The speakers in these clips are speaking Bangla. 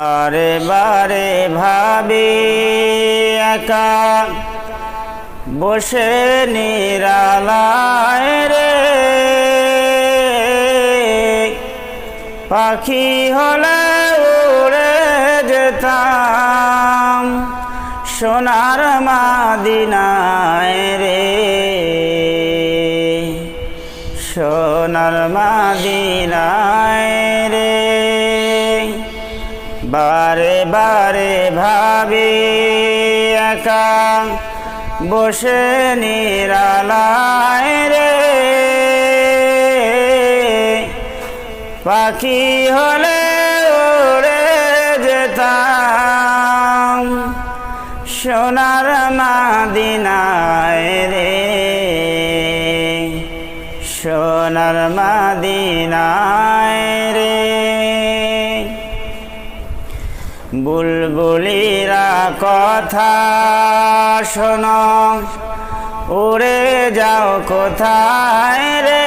বারে বারে ভাবি একা বসে নিরালায় রে। পাখি হলে উড়ে যেতাম সোনার মাদিনায় রে। সোনার মাদিনায় রে। বারে বারে ভাবি একা বসে নিরালায় রে। পাখি হলে উড়ে যেতাম, সোনার মাদিনায় রে। সোনার মাদিনায় রে। বুলবুলিরা কথা শোনো। উড়ে যাও কোথায় রে?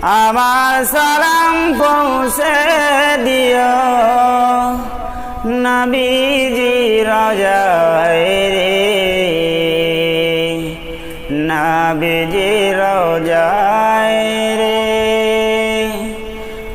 আমার সালাম পৌঁছে দিও। নবীজি রাজায় রে। নবীজি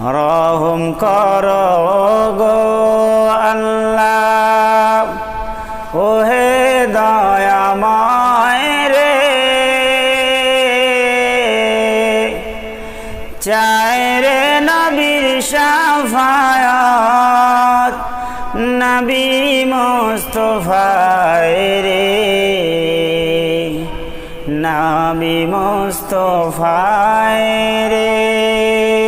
রহম কর গো আল্লাহ। ওহে দয়াময় রে। চায় রে নবীর সাফায়াত নবী মোস্তফায় রে। নবী মোস্তফায় রে।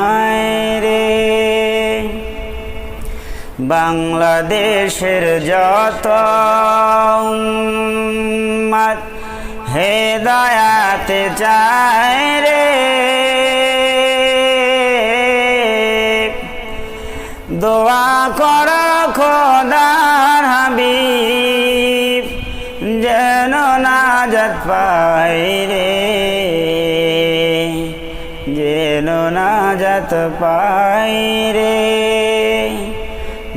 বাংলাদেশের যত উম্মত হেদায়াতে চায় রে। দোয়া কর খোদার হাবিব, যেন নাজাত পাই রে। যেন নাজাত পাই রে।